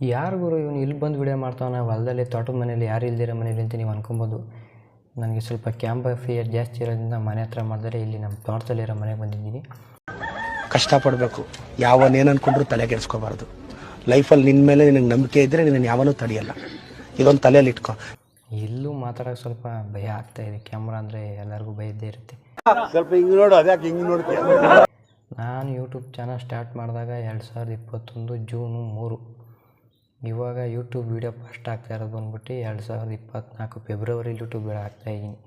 ಯಾರು ಗುರು ಇವನು ಇಲ್ಲಿ ಬಂದು ವಿಡಿಯೋ ನಾವು ಹೊಲದಲ್ಲಿ ತೋಟದ ಮನೇಲಿ ಯಾರು ಇಲ್ದಿರೋ ಮನೇಲಿ ಅಂತ ನೀವು ಅನ್ಕೊಬೋದು. ನನಗೆ ಸ್ವಲ್ಪ ಕ್ಯಾಂಪ ಫಿಯರ್ ಜಾಸ್ತಿ ಇರೋದ್ರಿಂದ ಮನೆ ಹತ್ರ ಮಾಡಿದ್ರೆ ಇಲ್ಲಿ ನಮ್ಮ ತೋಟದಲ್ಲಿರೋ ಮನೆಗೆ ಬಂದಿದ್ದೀನಿ. ಕಷ್ಟಪಡಬೇಕು. ಯಾವನ್ನೇನು ಅನ್ಕೊಂಡ್ರು ತಲೆ ಕೆಡಿಸ್ಕೋಬಾರ್ದು ಲೈಫಲ್ಲಿ ನಿನ್ನ ಮೇಲೆ ನಿನಗೆ ನಂಬಿಕೆ ಇದ್ದರೆ ನಿನ್ನ ಯಾವನೂ ತಡೆಯಲ್ಲ. ಇದೊಂದು ತಲೆಯಲ್ಲಿ ಇಟ್ಕೊ. ಇಲ್ಲೂ ಮಾತಾಡೋಕೆ ಸ್ವಲ್ಪ ಭಯ ಆಗ್ತಾ ಇದೆ. ಕ್ಯಾಮ್ರಾ ಅಂದರೆ ಎಲ್ಲರಿಗೂ ಭಯ ಇದ್ದೇ ಇರುತ್ತೆ. ಸ್ವಲ್ಪ ಹಿಂಗೆ ನೋಡು ಅದ್ಯಾಕೆ ಹಿಂಗೆ ನೋಡ್ತೀಯ? ನಾನು ಯೂಟ್ಯೂಬ್ ಚಾನಲ್ ಸ್ಟಾರ್ಟ್ ಮಾಡಿದಾಗ ಎರಡು ಸಾವಿರದ ಇಪ್ಪತ್ತೊಂದು ಜೂನು ಮೂರು. ಇವಾಗ ಯೂಟ್ಯೂಬ್ ವೀಡಿಯೋ ಫಸ್ಟ್ ಆಗ್ತಾ ಇರೋದು ಬಂದ್ಬಿಟ್ಟು ಎರಡು ಸಾವಿರದ ಇಪ್ಪತ್ನಾಲ್ಕು ಫೆಬ್ರವರಿ ಯೂಟ್ಯೂಬ್ ವೀಡಿಯೋ ಆಗ್ತಾ ಇದ್ದೀನಿ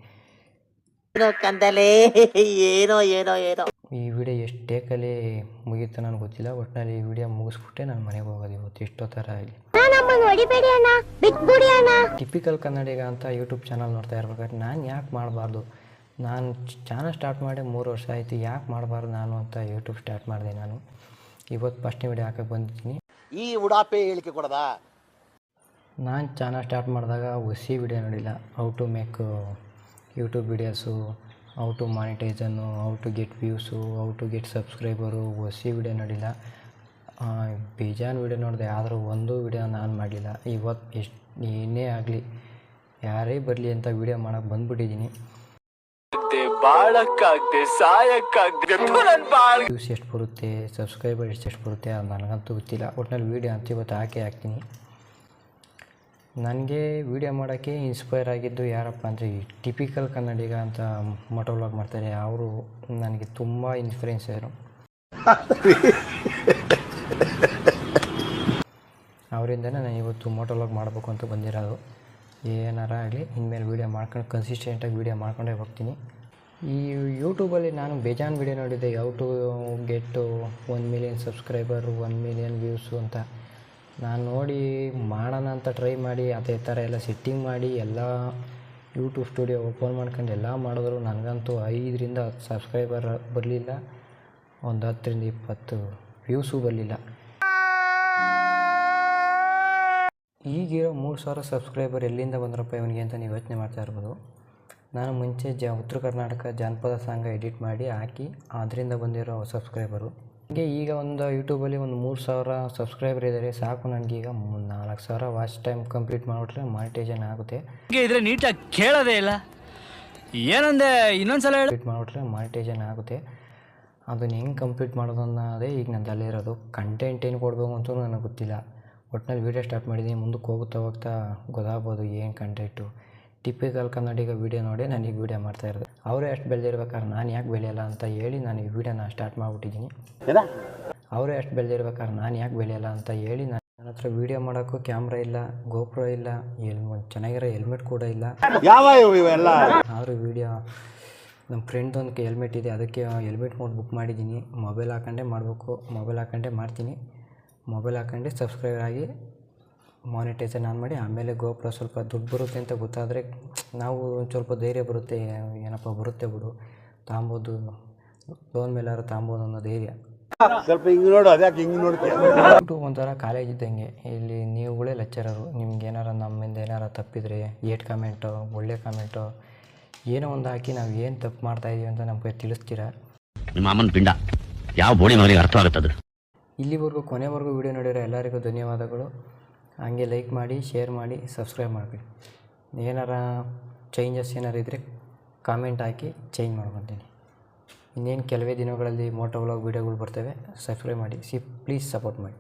ಏನೋ ಏನೋ ಏನೋ ಈ ವಿಡಿಯೋ ಎಷ್ಟು ಟೇಕಲ್ಲಿ ಮುಗೀತು ನನಗೆ ಗೊತ್ತಿಲ್ಲ. ಒಟ್ಟಿನಲ್ಲಿ ಈ ವಿಡಿಯೋ ಮುಗಿಸ್ಬಿಟ್ಟೆ ನಾನು ಮನೆಗೆ ಹೋಗೋದು ಇವತ್ತು. ಎಷ್ಟೋ ಥರ ಆಗಲಿ ಟಿಪಿಕಲ್ ಕನ್ನಡಿಗ ಅಂತ ಯೂಟ್ಯೂಬ್ ಚಾನಲ್ ನೋಡ್ತಾ ಇರ್ಬೇಕಾದ್ರೆ ನಾನು ಯಾಕೆ ಮಾಡಬಾರ್ದು? ನಾನು ಚಾನಲ್ ಸ್ಟಾರ್ಟ್ ಮಾಡಿ ಮೂರು ವರ್ಷ ಆಯಿತು. ಯಾಕೆ ಮಾಡಬಾರ್ದು ನಾನು ಅಂತ ಯೂಟ್ಯೂಬ್ ಸ್ಟಾರ್ಟ್ ಮಾಡಿದೆ ನಾನು. ಇವತ್ತು ಫಸ್ಟ್ನೇ ವಿಡಿಯೋ ಹಾಕಕ್ಕೆ ಬಂದಿದ್ದೀನಿ. ಈ ಉಡಾಪೆ ಹೇಳಿಕೆ ಕೊಡದ? ನಾನು ಚಾನಲ್ ಸ್ಟಾರ್ಟ್ ಮಾಡಿದಾಗ ಹೊಸಿ ವಿಡಿಯೋ ನೋಡಿಲ್ಲ. How to make YouTube videos how to ಮಾನಿಟೈಸನ್ನು how to get views how to get subscribers ಹೊಸಿ ವಿಡಿಯೋ ನೋಡಿಲ್ಲ. ಬೇಜಾನ್ ವಿಡಿಯೋ ನೋಡಿದೆ, ಆದರೂ ಒಂದು ವಿಡಿಯೋ ನಾನು ಮಾಡಲಿಲ್ಲ. ಇವತ್ತು ಎಷ್ಟು ಏನೇ ಆಗಲಿ, ಯಾರೇ ಬರಲಿ ಅಂತ ವಿಡಿಯೋ ಮಾಡೋಕ್ಕೆ ಬಂದ್ಬಿಟ್ಟಿದ್ದೀನಿ. ವ್ಯೂಸ್ ಎಷ್ಟು ಬರುತ್ತೆ, ಸಬ್ಸ್ಕ್ರೈಬರ್ ಎಷ್ಟು ಎಷ್ಟು ಬರುತ್ತೆ ಅದು ನನಗಂತೂ ಗೊತ್ತಿಲ್ಲ. ಒಟ್ಟಿನಲ್ಲಿ ವೀಡಿಯೋ ಅಂತ ಇವತ್ತು ಹಾಕಿ ಹಾಕ್ತೀನಿ. ನನಗೆ ವೀಡಿಯೋ ಮಾಡೋಕ್ಕೆ ಇನ್ಸ್ಪೈರ್ ಆಗಿದ್ದು ಯಾರಪ್ಪ ಅಂದರೆ ಈ ಟಿಪಿಕಲ್ ಕನ್ನಡಿಗ ಅಂತ ಮೋಟೋ ವ್ಲಾಗ್ ಮಾಡ್ತಾರೆ. ಅವರು ನನಗೆ ತುಂಬ ಇನ್ಸ್ಪಿರೆನ್ಸರು ಅವರಿಂದನೇ ನಾನು ಇವತ್ತು ಮೋಟೋ ವ್ಲಾಗ್ ಮಾಡಬೇಕು ಅಂತ ಬಂದಿರೋದು. ಏನಾರ ಆಗಲಿ, ಇನ್ಮೇಲೆ ವೀಡಿಯೋ ಮಾಡ್ಕೊಂಡು ಕನ್ಸಿಸ್ಟೆಂಟಾಗಿ ವೀಡಿಯೋ ಮಾಡ್ಕೊಂಡೇ ಹೋಗ್ತೀನಿ. ಈ ಯೂಟ್ಯೂಬಲ್ಲಿ ನಾನು ಬೇಜಾನ್ ವೀಡಿಯೋ ನೋಡಿದ್ದೆ. ಯಾವ to get one million subscriber one million views ಅಂತ. ನಾನು ನೋಡಿ ಮಾಡೋಣ ಅಂತ ಟ್ರೈ ಮಾಡಿ, ಅದೇ ಥರ ಎಲ್ಲ ಸೆಟ್ಟಿಂಗ್ ಮಾಡಿ, ಎಲ್ಲ ಯೂಟ್ಯೂಬ್ ಸ್ಟುಡಿಯೋ ಓಪನ್ ಮಾಡ್ಕೊಂಡು ಎಲ್ಲ ಮಾಡಿದ್ರು. ನನಗಂತೂ ಐದರಿಂದ ಹತ್ತು ಸಬ್ಸ್ಕ್ರೈಬರ್ ಬರಲಿಲ್ಲ. ಒಂದು ಹತ್ತರಿಂದ ಇಪ್ಪತ್ತು ವ್ಯೂಸು ಬರಲಿಲ್ಲ. ಈಗಿರೋ ಮೂರು ಸಾವಿರ ಸಬ್ಸ್ಕ್ರೈಬರ್ ಎಲ್ಲಿಂದ ಬಂದ್ರಪ್ಪ ಇವನಿಗೆ ಅಂತ ನೀವು ಯೋಚನೆ ಮಾಡ್ತಾ ಇರ್ಬೋದು. ನಾನು ಮುಂಚೆ ಜ ಉತ್ತರ ಕರ್ನಾಟಕ ಜಾನಪದ ಸಾಂಗ್ ಎಡಿಟ್ ಮಾಡಿ ಹಾಕಿ ಅದರಿಂದ ಬಂದಿರೋ ಸಬ್ಸ್ಕ್ರೈಬರು. ಹೀಗೆ ಈಗ ಒಂದು ಯೂಟ್ಯೂಬಲ್ಲಿ ಒಂದು ಮೂರು ಸಾವಿರ ಸಬ್ಸ್ಕ್ರೈಬರ್ ಇದ್ದಾರೆ ಸಾಕು ನನಗೀಗ ಈಗ ನಾಲ್ಕು ಸಾವಿರ ವಾಚ್ ಟೈಮ್ ಕಂಪ್ಲೀಟ್ ಮಾಡಿಬಿಟ್ರೆ ಮಾನಿಟೈಸೇಷನ್ ಆಗುತ್ತೆ. ಹೀಗೆ ಇದ್ರೆ ನೀಟಾಗಿ ಕೇಳೋದೇ ಇಲ್ಲ. ಏನಂದೆ? ಇನ್ನೊಂದು ಸಲ ಕಂಪ್ಲೀಟ್ ಮಾಡಿಬಿಟ್ರೆ ಮಾನಿಟೈಸೇಷನ್ ಆಗುತ್ತೆ. ಅದನ್ನು ಹೆಂಗೆ ಕಂಪ್ಲೀಟ್ ಮಾಡೋದು ಅನ್ನೋದೇ ಈಗ ನನ್ನ ಇರೋದು. ಕಂಟೆಂಟ್ ಏನು ಕೊಡಬೇಕು ಅಂತ ನನಗೆ ಗೊತ್ತಿಲ್ಲ. ಒಟ್ಟಿನಲ್ಲಿ ವೀಡಿಯೋ ಸ್ಟಾರ್ಟ್ ಮಾಡಿದ್ದೀನಿ. ಮುಂದಕ್ಕೆ ಹೋಗುತ್ತಾ ಹೋಗ್ತಾ ಗೊತ್ತಾಗ್ಬೋದು ಏನು ಕಂಟೆಂಟು ಟಿಪಿಕಲ್ ಕನ್ನಡಿಗ ವೀಡಿಯೋ ನೋಡಿ ನಾನು ಈಗ ವಿಡಿಯೋ ಮಾಡ್ತಾ ಇರೋದು. ಅವರೇ ಅಷ್ಟು ಬೆಳೆದಿರ್ಬೇಕಾದ್ರೆ ನಾನು ಯಾಕೆ ಬೆಳೆಯಲ್ಲ ಅಂತ ಹೇಳಿ ನಾನು ಈ ವಿಡಿಯೋನ ಸ್ಟಾರ್ಟ್ ಮಾಡಿಬಿಟ್ಟಿದ್ದೀನಿ. ಅವರೇ ಅಷ್ಟು ಬೆಳೆದಿರ್ಬೇಕಾದ್ರೆ ನಾನು ಯಾಕೆ ಬೆಳೆಯಲ್ಲ ಅಂತ ಹೇಳಿ ನಾನು ನನ್ನ ಹತ್ರ ವೀಡಿಯೋ ಮಾಡೋಕ್ಕೂ ಕ್ಯಾಮ್ರಾ ಇಲ್ಲ ಗೋಪ್ರೋ ಇಲ್ಲ ಎಲ್ ಚೆನ್ನಾಗಿರೋ ಹೆಲ್ಮೆಟ್ ಕೂಡ ಇಲ್ಲ. ಆದರೂ ವೀಡಿಯೋ ನಮ್ಮ ಫ್ರೆಂಡ್ದೊಂದು ಹೆಲ್ಮೆಟ್ ಇದೆ ಅದಕ್ಕೆ ಹೆಲ್ಮೆಟ್ ಮೋಡ್ ಬುಕ್ ಮಾಡಿದ್ದೀನಿ. ಮೊಬೈಲ್ ಹಾಕೊಂಡೆ ಮಾಡಬೇಕು ಮೊಬೈಲ್ ಹಾಕೊಂಡೇ ಮಾಡ್ತೀನಿ. ಮೊಬೈಲ್ ಹಾಕೊಂಡೆ ಸಬ್ಸ್ಕ್ರೈಬರ್ ಆಗಿ ಮಾನಿಟೈಸೇಷನ್ ಆನ್ ಮಾಡಿ ಆಮೇಲೆ ಗೋಪುರ ಸ್ವಲ್ಪ ದುಡ್ಡು ಬರುತ್ತೆ ಅಂತ ಗೊತ್ತಾದರೆ ನಾವು ಒಂದು ಸ್ವಲ್ಪ ಧೈರ್ಯ ಬರುತ್ತೆ ಏನಪ್ಪ ಬರುತ್ತೆ ಬಿಡು ತಾಂಬೋದು ಲೋನ್ ಮೇಲಾದ್ರು ತಾಂಬೋದು ಅನ್ನೋ ಧೈರ್ಯ. ಸ್ವಲ್ಪ ಹಿಂಗೆ ನೋಡು ಅದ್ಯಾಕೆ ಹಿಂಗೆ ನೋಡ್ತೀವಿ ಒಂಥರ ಕಾಲೇಜ್ ಇದ್ದಂಗೆ ಇಲ್ಲಿ ನೀವುಗಳೇ ಲೆಕ್ಚರರು ನಿಮ್ಗೆ ಏನಾರ ನಮ್ಮಿಂದ ಏನಾರ ತಪ್ಪಿದ್ರೆ ಏಟ್ ಕಮೆಂಟು ಒಳ್ಳೆ ಕಮೆಂಟು ಏನೋ ಒಂದು ಹಾಕಿ ನಾವು ಏನು ತಪ್ಪು ಮಾಡ್ತಾಯಿದ್ದೀವಿ ಅಂತ ನಮಗೆ ತಿಳಿಸ್ತೀರಾ? ನಿಮ್ಮ ಅಮ್ಮನ ಪಿಂಡ ಯಾವ ಬೋಡಿ ಮಗನಿಗೆ ಅರ್ಥ ಆಗುತ್ತದು ಇಲ್ಲಿವರೆಗೂ ಕೊನೆವರೆಗೂ ವಿಡಿಯೋ ನೋಡಿರೋ ಎಲ್ಲರಿಗೂ ಧನ್ಯವಾದಗಳು. ಹಾಗೆ ಲೈಕ್ ಮಾಡಿ, ಶೇರ್ ಮಾಡಿ, ಸಬ್ಸ್ಕ್ರೈಬ್ ಮಾಡಿಬಿಡಿ. ಏನಾರ ಚೇಂಜಸ್ ಏನಾರು ಇದ್ದರೆ ಕಾಮೆಂಟ್ ಹಾಕಿ ಚೇಂಜ್ ಮಾಡ್ಕೊತೀನಿ. ಇನ್ನೇನು ಕೆಲವೇ ದಿನಗಳಲ್ಲಿ ಮೋಟೋ ವ್ಲಾಗ್ ವೀಡಿಯೋಗಳು ಬರ್ತವೆ ಸಬ್ಸ್ಕ್ರೈಬ್ ಮಾಡಿ, ಸಿ ಪ್ಲೀಸ್ ಸಪೋರ್ಟ್ ಮಾಡಿ.